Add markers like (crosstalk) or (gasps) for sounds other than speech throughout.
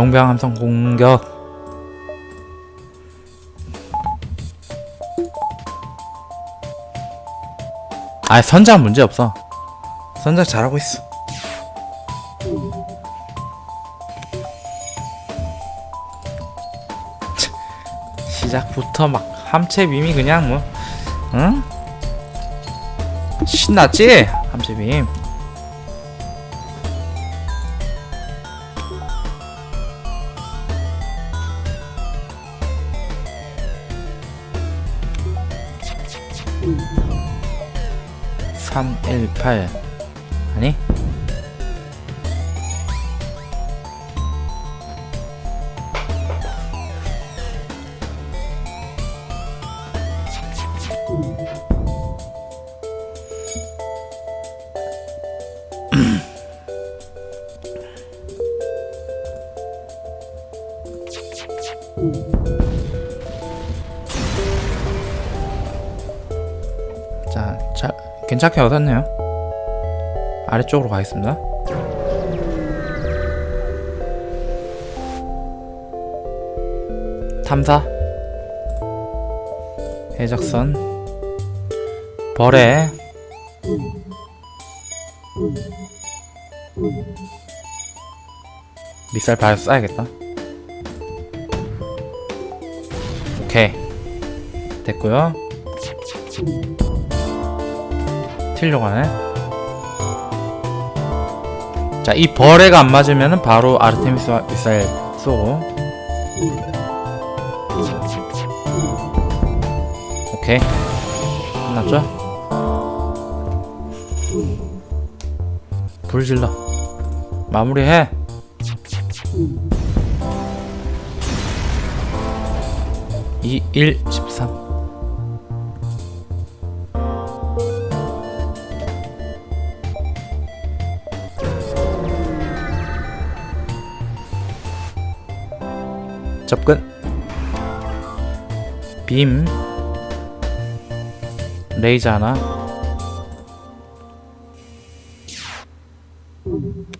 용병 함성 공격 아 선장 문제 없어 선장 잘하고 있어 참, 시작부터 막 함체 빔이 그냥 뭐 응? 신났지? 함체 빔 (318) 괜찮게 얻었네요. 아래쪽으로 가겠습니다. 탐사 해적선 벌에 미사일 발 쏴야겠다. 오케이 됐고요. 튀려고 하네. 자, 이 벌레가 안 맞으면은 바로 아르테미스 미사일 쏘고. 오케이. 끝났죠? 불 질러. 마무리해. 이, 일, 접근. 빔. 레이저 하나.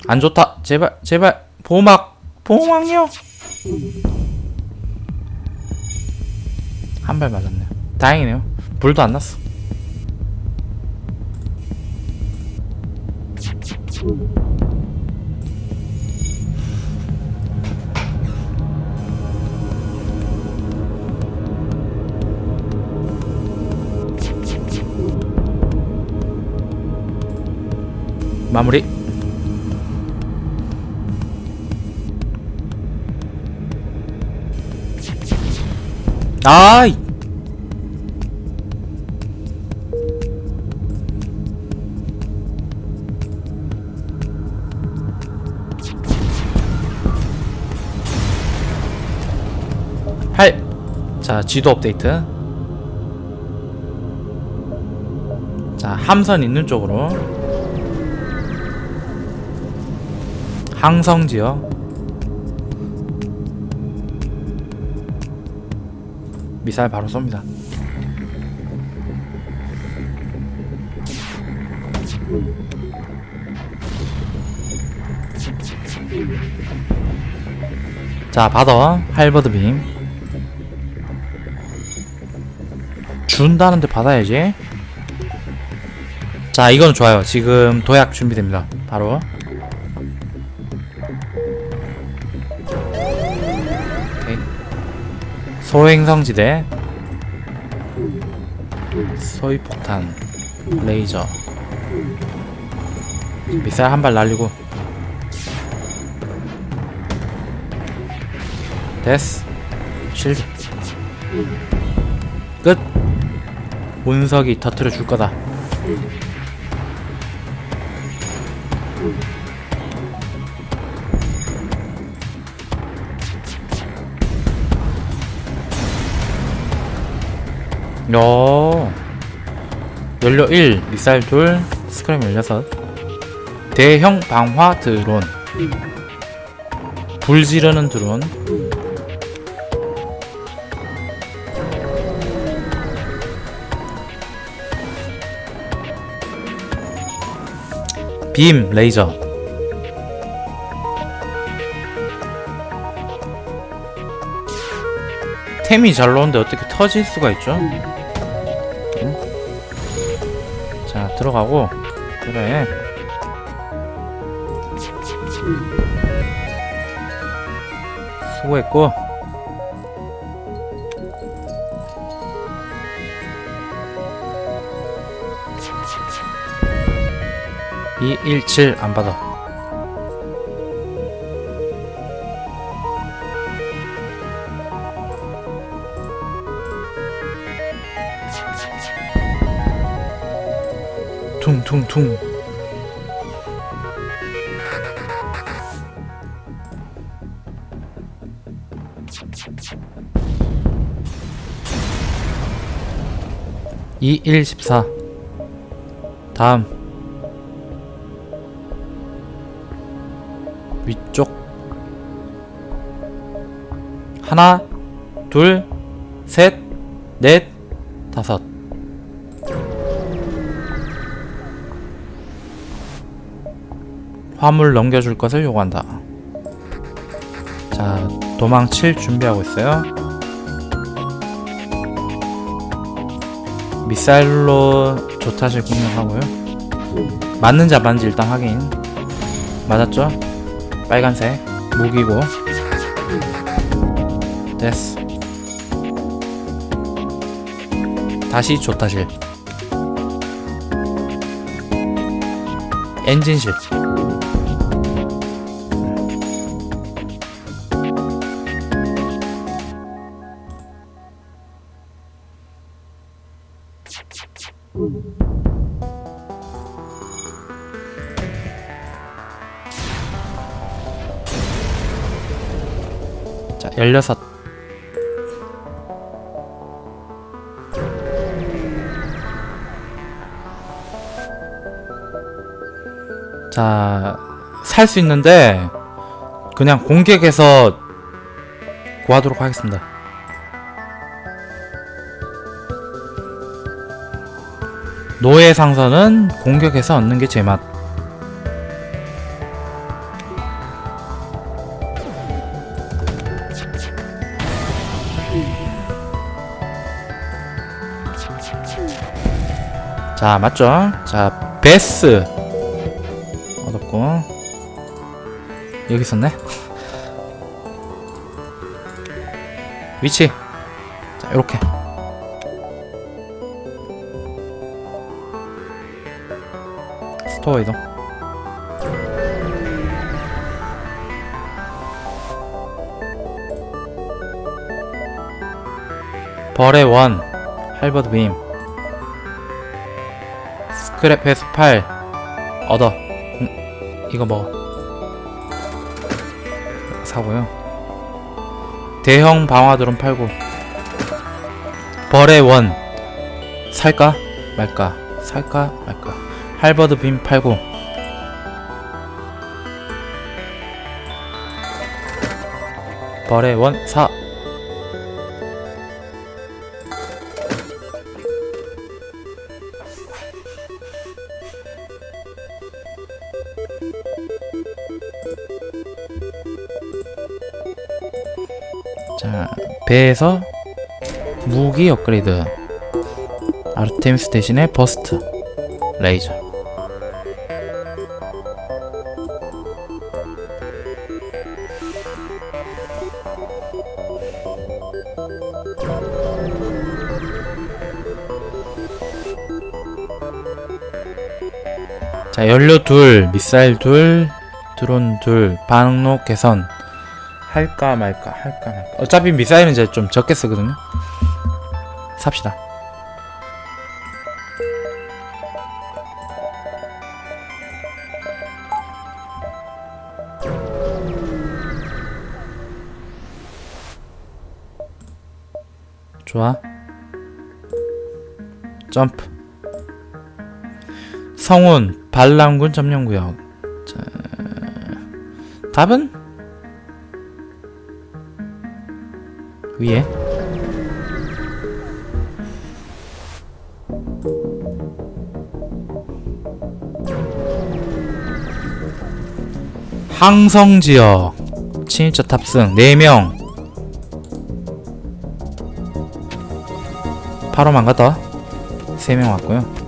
안 좋다. 제발 제발. 보호막. 보호막요. 한 발 맞았네요. 다행이네요. 불도 안 났어 마무리 아이 팔. 자, 지도 업데이트. 자, 함선 있는 쪽으로. 항성 지역. 미사일 바로 쏩니다. 자, 받아. 할버드 빔. 준다는데 받아야지. 자, 이건 좋아요. 지금 도약 준비됩니다. 바로. 소행성지대. 소위폭탄. 레이저. 미사일 한 발 날리고. 됐어. 실드. 끝. 운석이 터트려 줄 거다. 야. 연료 1, 미사일 2, 스크램 16. 대형 방화 드론. 불 지르는 드론. 빔 레이저 템이 잘 나오는데 어떻게 터질 수가 있죠? 들어가고 그래 수고했고 (217) 안 받아 퉁퉁퉁 (2114) 다음. 위쪽. 하나 둘 셋 넷 화물 넘겨줄 것을 요구한다. 자, 도망칠 준비하고 있어요. 미사일로 조타실 공격하고요. 맞는지 안 맞는지 일단 확인. 맞았죠? 빨간색 무기고. 됐어. 다시 조타실. 엔진실. 자, 16. 자, 살 수 있는데 그냥 공격해서 구하도록 하겠습니다. 노예 상선은 공격해서 얻는 게 제 맛. 자, 맞죠? 자, 베스. 얻었고. 여기 있었네? 위치. 자, 요렇게. 스토어 이동. 벌의 원. 할버드 빔. 스크랩 회수 8 얻어. 음, 이거 먹어. 사고요. 대형 방화 드론 팔고. 벌의 원. 살까? 말까? 살까? 말까? 할버드 빔 팔고. 벌의 원 사 배에서 무기 업그레이드. 아르테미스 대신에 버스트. 레이저. 자, 연료 둘, 미사일 둘, 드론 둘, 방로 개선. 할까 말까 할까 말까. 어차피 미사일은 이제 좀 적게 쓰거든요. 삽시다. 좋아. 점프. 성운 반란군 점령구역. 자, 답은 위에. 항성지역 침입자 탑승 4명. 바로 망갔다. 3명 왔고요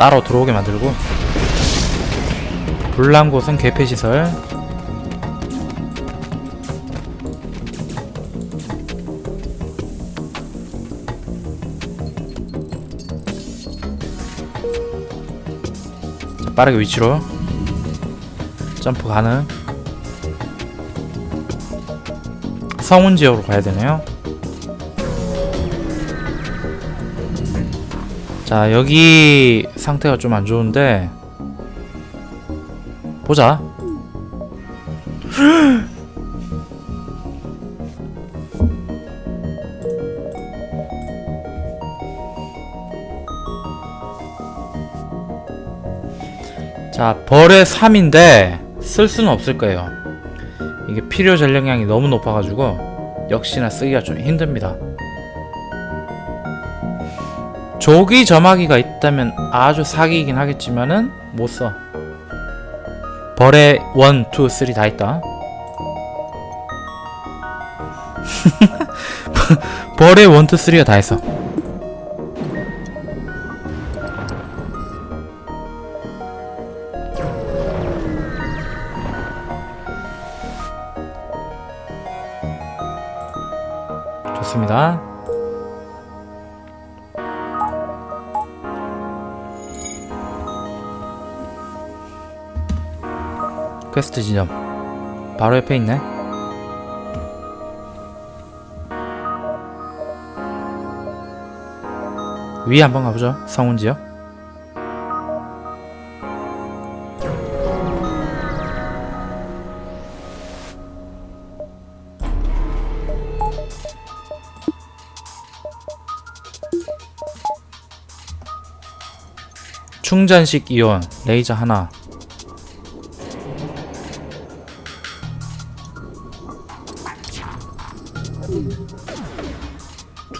따로 들어오게 만들고. 불난 곳은 개폐시설. 자, 빠르게 위치로. 점프 가능. 성운 지역으로 가야 되네요 자 여기 상태가 좀 안 좋은데 보자. (gasps) 자 벌의 3인데 쓸 수는 없을 거예요. 이게 필요 전력량이 너무 높아가지고 역시나 쓰기가 좀 힘듭니다 조기 점화기가 있다면 아주 사기이긴 하겠지만은 못 써. 벌에 1, 2, 3 다 있다. (laughs) 벌에 1, 2, 3가 다 있어. 좋습니다 퀘스트 지점. 바로 옆에 있네. 위에 한번 가보죠. 성운지요 충전식 이온 레이저 하나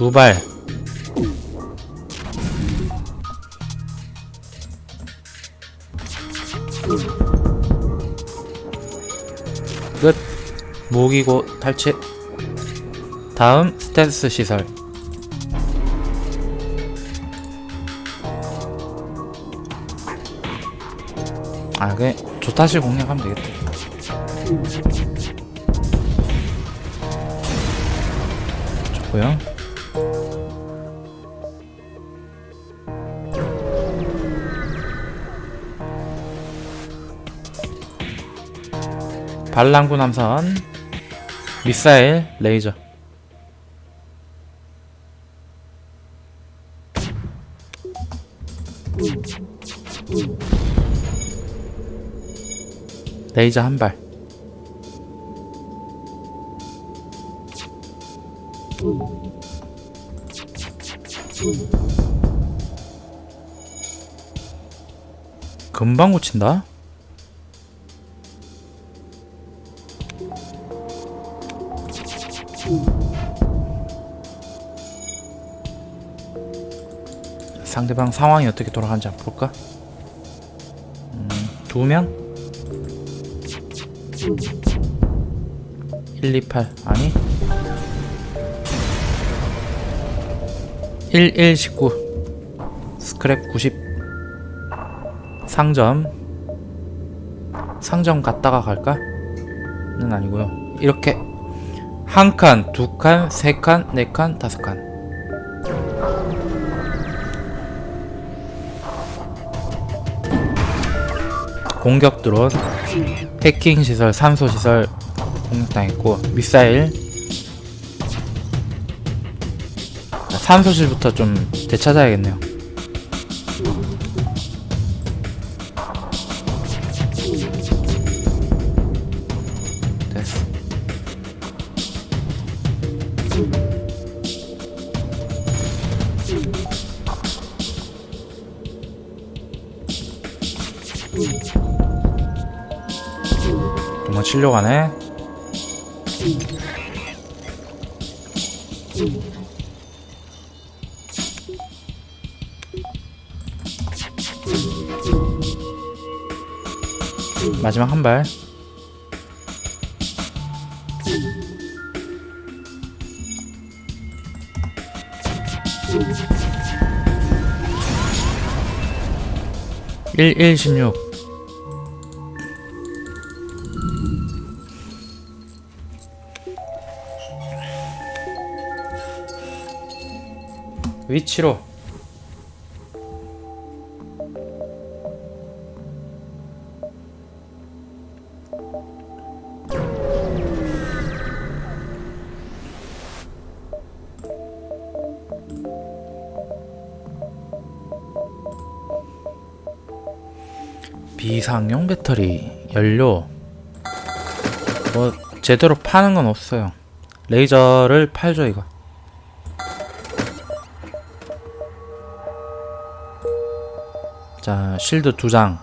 두 발. 끝. 무기고 탈취. 다음 스텔스 시설. 아, 그게 조타실 공략하면 되겠다. 좋고요. 반란구 남선 미사일 레이저. 레이저 한발. 금방 고친다 상대방 상황이 어떻게 돌아가는지 한번 볼까? 음, 두 명? 128 아니? 1119 스크랩 90 상점. 상점 갔다가 갈까? 는 아니고요. 이렇게 한 칸, 두 칸, 세 칸, 네 칸, 다섯 칸 공격 드론 해킹 시설, 산소 시설 공격당했고 미사일 자, 산소실부터 좀 되찾아야겠네요. 도망치려고 하네. 마지막 한 발. 일, 일, 십육. 위치로. 비상용 배터리 연료. 뭐 제대로 파는 건 없어요. 레이저를 팔죠 이거 자 실드 두 장.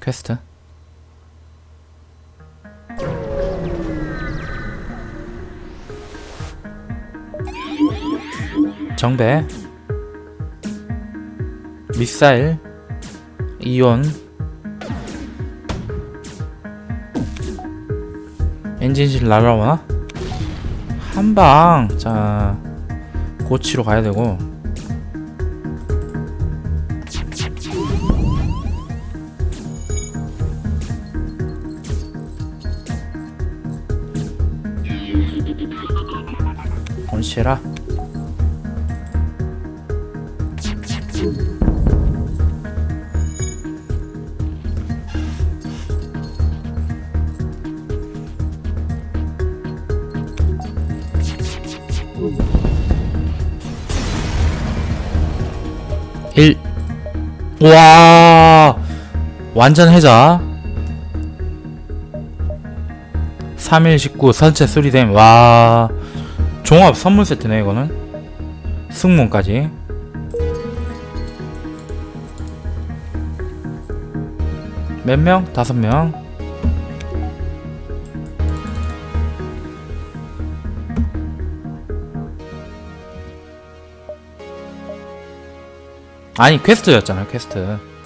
퀘스트. 정배. 미사일. 이온 엔진실 날아오나? 한방. 자 고치로 가야 되고. 온시라 완전 해자 3일 19 선체 수리됨. 와 종합 선물 세트네 이거는. 승문까지. 몇 명? 다섯 명? 아니 퀘스트였잖아요 퀘스트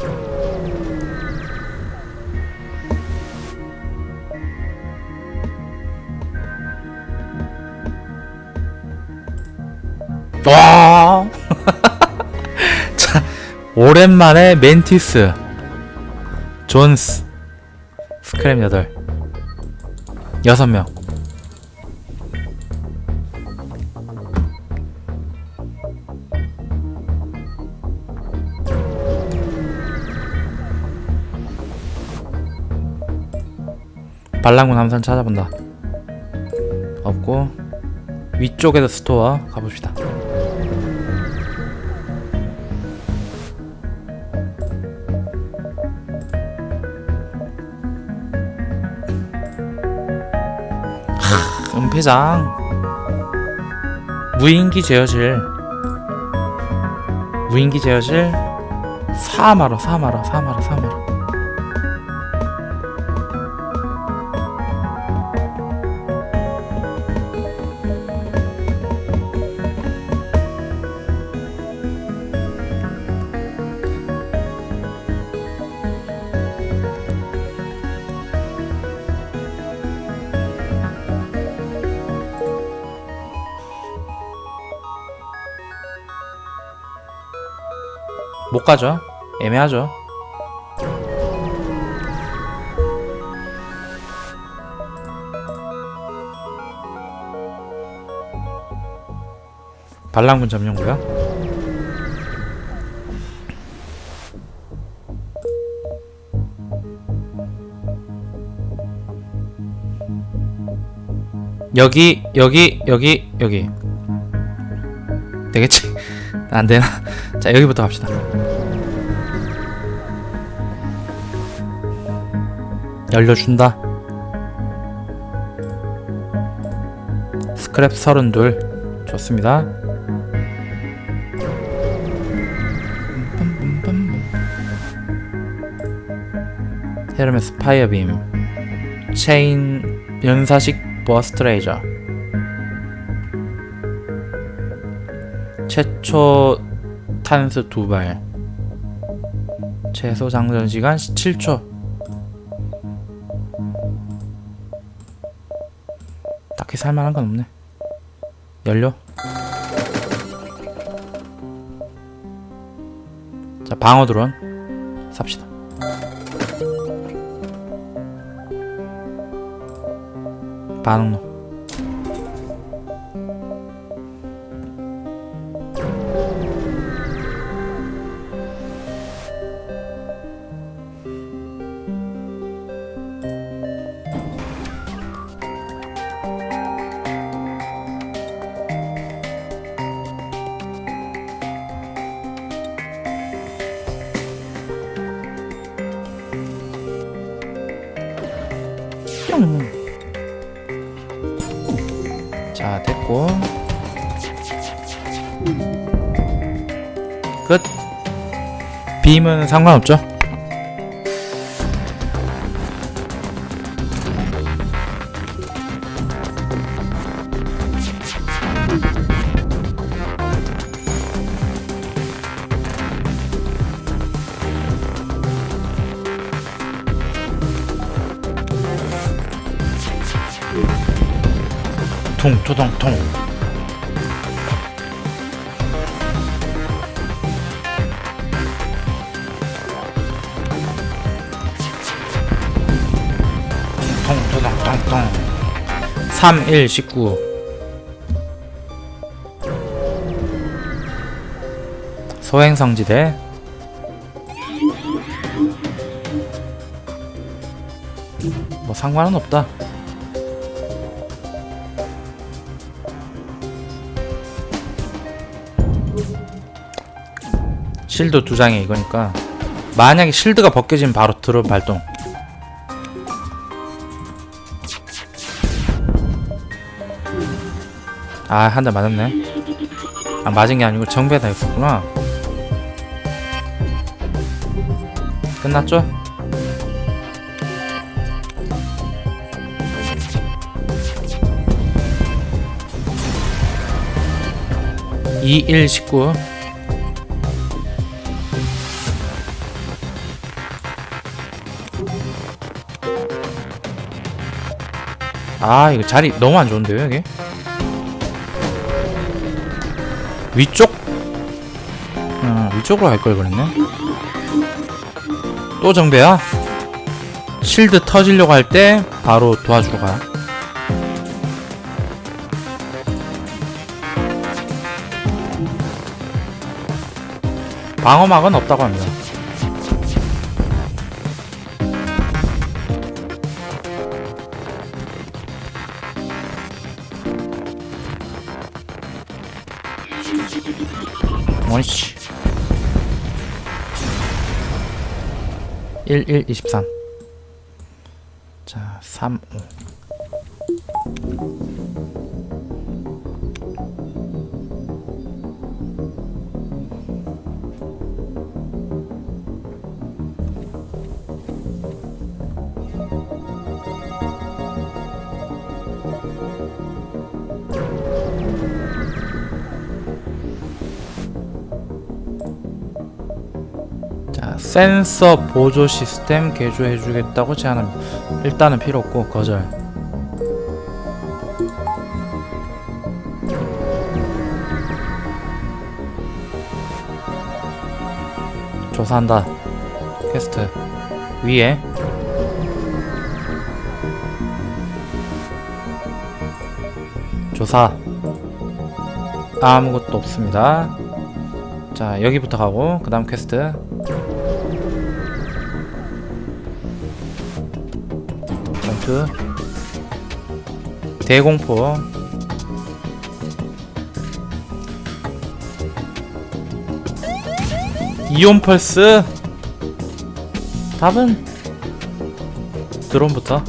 와. (laughs) 자, 오랜만에 멘티스. 존스. 스크램 8 6명. 반란군 함선 찾아본다. 없고 위쪽에도 스토어 가봅시다 하, 은폐장. 무인기 제어실. 무인기 제어실. 사마로 사마로 사마로 사마로 못 가죠 애매하죠 반란군 점령구요 여기 여기 여기 여기 되겠지? 안 되나? 자 여기부터 갑시다. 열려준다. 스크랩 32 좋습니다. 헤르메스 파이어빔. 체인 연사식 버스트 레이저. 최초 탄스 두발. 최소 장전 시간 7초 살만한 건 없네. 연료 자 방어 드론 삽시다. 반응로 자 됐고. 끝. 빔은 상관없죠 퉁투동통. 통투동통통. 3 1 19 소행성지대. 뭐 상관은 없다 실드 두 장에 이거니까 만약에 실드가 벗겨지면 바로 드론 발동. 아 한 대 맞았네. 아 맞은 게 아니고 정배다 했었구나. 끝났죠? 이일 십구 아 이거 자리 너무 안 좋은데요 여기? 위쪽? 어, 위쪽으로 갈 걸 그랬네. 또 정배야? 실드 터지려고 할 때 바로 도와주러 가. 방어막은 없다고 합니다 11 23 자, 3 5 센서 보조 시스템 개조해 주겠다고 제안합니다. 일단은 필요 없고 거절. 조사한다. 퀘스트 위에 조사 아무것도 없습니다. 자 여기부터 가고 그 다음 퀘스트 전투 대공포. 이온 펄스. 답은 드론부터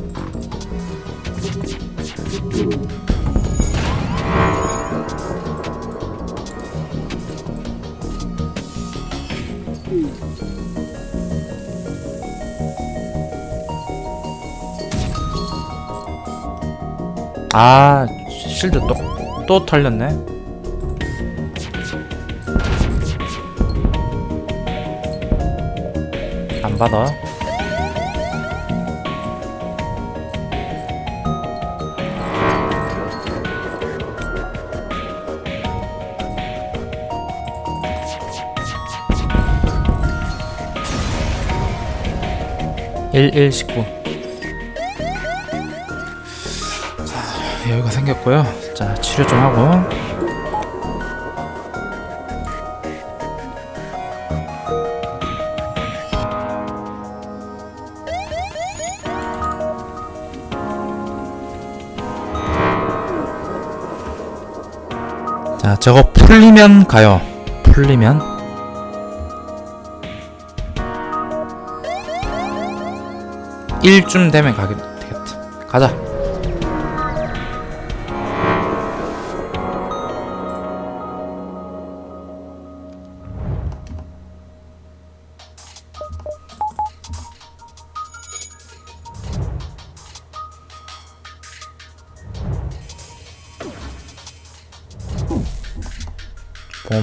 아 실드 또 또 털렸네. 안 받아. 일일십구 여유가 생겼고요. 자 치료 좀 하고. 자 저거 풀리면 가요. 풀리면. 일쯤 되면 가게 되겠다. 가자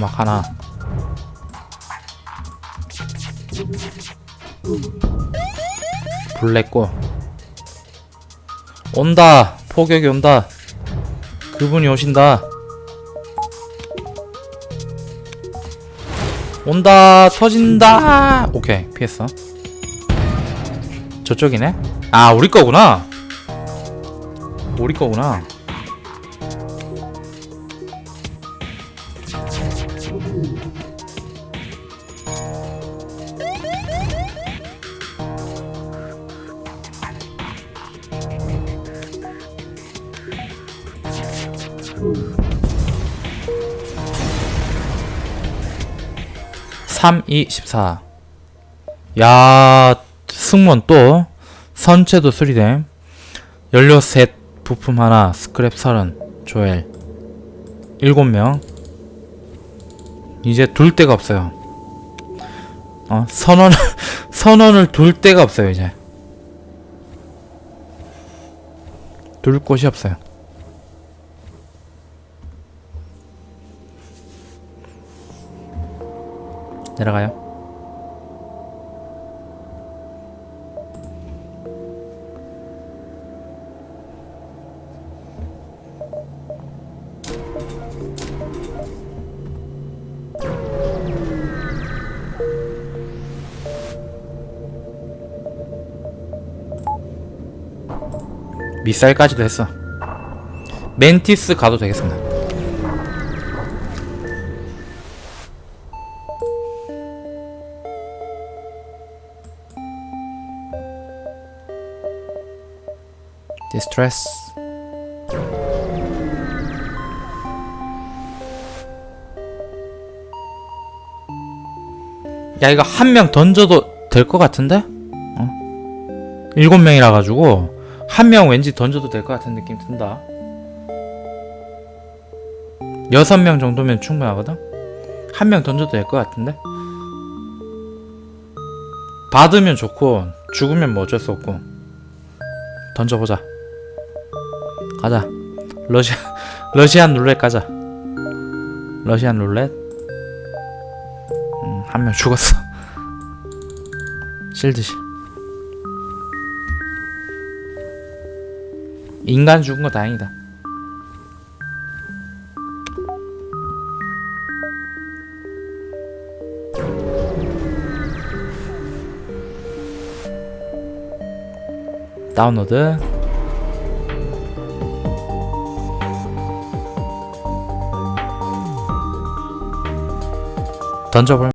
보호막 하나. 블랙고 온다. 포격이 온다. 그분이 오신다. 온다. 터진다. 오케이. 피했어. 저쪽이네? 아 우리 거구나. 우리 거구나 삼, 이, 십사. 야, 승무원 또 선체도 수리됨. 연료 셋, 부품 하나, 스크랩 서른, 조엘. 일곱 명. 이제 둘 데가 없어요. 어, 선원, (laughs) 선원을 둘 데가 없어요, 이제. 둘 곳이 없어요. 내려가요. 미사일까지도 했어. 멘티스 가도 되겠습니다. 디스트레스 야 이거 한 명 던져도 될 것 같은데? 어? 일곱 명이라 가지고 한 명 왠지 던져도 될 것 같은 느낌 든다 여섯 명 정도면 충분하거든? 한 명 던져도 될 것 같은데? 받으면 좋고 죽으면 뭐 어쩔 수 없고 던져보자 가자. 러시아 (laughs) 러시안 룰렛 가자. 러시안 룰렛. 음, 한명 죽었어. 실드실. 인간 죽은 거 다행이다. 다운로드 던져볼